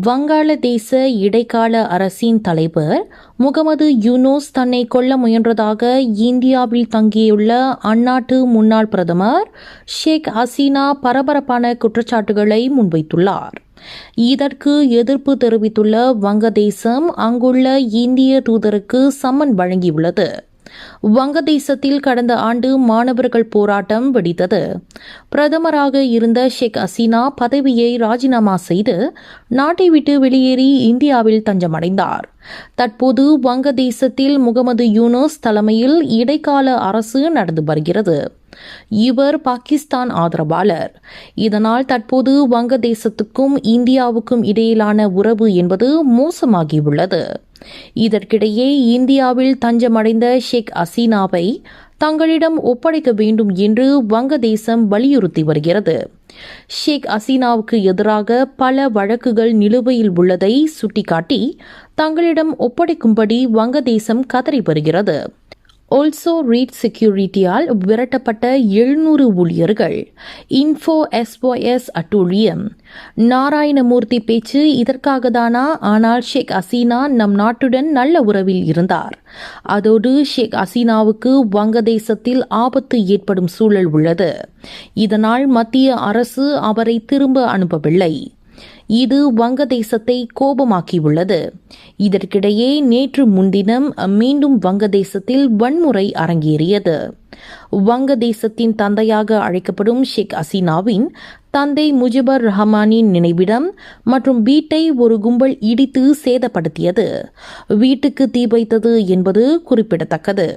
வங்காளதேச இடைக்கால அரசின் தலைவர் முகமது யூனூஸ் தன்னை கொல்ல முயன்றதாக இந்தியாவில் தங்கியுள்ள அந்நாட்டு முன்னாள் பிரதமர் ஷேக் ஹசீனா பரபரப்பான குற்றச்சாட்டுகளை முன்வைத்துள்ளார். இதற்கு எதிர்ப்பு தெரிவித்துள்ள வங்கதேசம் அங்குள்ள இந்திய தூதருக்கு சம்மன் வழங்கியுள்ளது. வங்கதேசத்தில் கடந்த ஆண்டு மாணவர்கள் போராட்டம் வெடித்தது. பிரதமராக இருந்த ஷேக் ஹசீனா பதவியை ராஜினாமா செய்து நாட்டை விட்டு வெளியேறி இந்தியாவில் தஞ்சமடைந்தார். தற்போது வங்கதேசத்தில் முகமது யூனஸ் தலைமையில் இடைக்கால அரசு நடந்து வருகிறது. இவர் பாகிஸ்தான் ஆதரவாளர். இதனால் தற்போது வங்கதேசத்துக்கும் இந்தியாவுக்கும் இடையிலான உறவு என்பது மோசமாகியுள்ளது. இதற்கிடையே இந்தியாவில் தஞ்சமடைந்த ஷேக் ஹசீனாவை தங்களிடம் ஒப்படைக்க வேண்டும் என்று வங்கதேசம் வலியுறுத்தி வருகிறது. ஷேக் ஹசீனாவுக்கு எதிராக பல வழக்குகள் நிலுவையில் உள்ளதை சுட்டிக்காட்டி தங்களிடம் ஒப்படைக்கும்படி வங்கதேசம் கதறி வருகிறது. ஆல்சோ ரீட் செக்யூரிட்டியால் விரட்டப்பட்ட எழுநூறு ஊழியர்கள். இன்ஃபோ எஸ்ஓஎஸ் அட்டூழியம் நாராயணமூர்த்தி பேச்சு இதற்காக தானா ஆனால் ஷேக் ஹசீனா நம் நாட்டுடன் நல்ல உறவில் இருந்தார். அதோடு ஷேக் ஹசீனாவுக்கு வங்கதேசத்தில் ஆபத்து ஏற்படும் சூழல் உள்ளது. இதனால் மத்திய அரசு அவரை திரும்ப அனுப்பவில்லை. இது வங்கதேசத்தை கோபமாக்கியுள்ளது. இதற்கிடையே நேற்று முன்தினம் மீண்டும் வங்கதேசத்தில் வன்முறை அரங்கேறியது. வங்கதேசத்தின் தந்தையாக அழைக்கப்படும் ஷேக் ஹசீனாவின் தந்தை முஜிபர் ரஹமானின் நினைவிடம் மற்றும் வீட்டை ஒரு கும்பல் இடித்து சேதப்படுத்தியது. வீட்டுக்கு தீ வைத்தது என்பது குறிப்பிடத்தக்கது.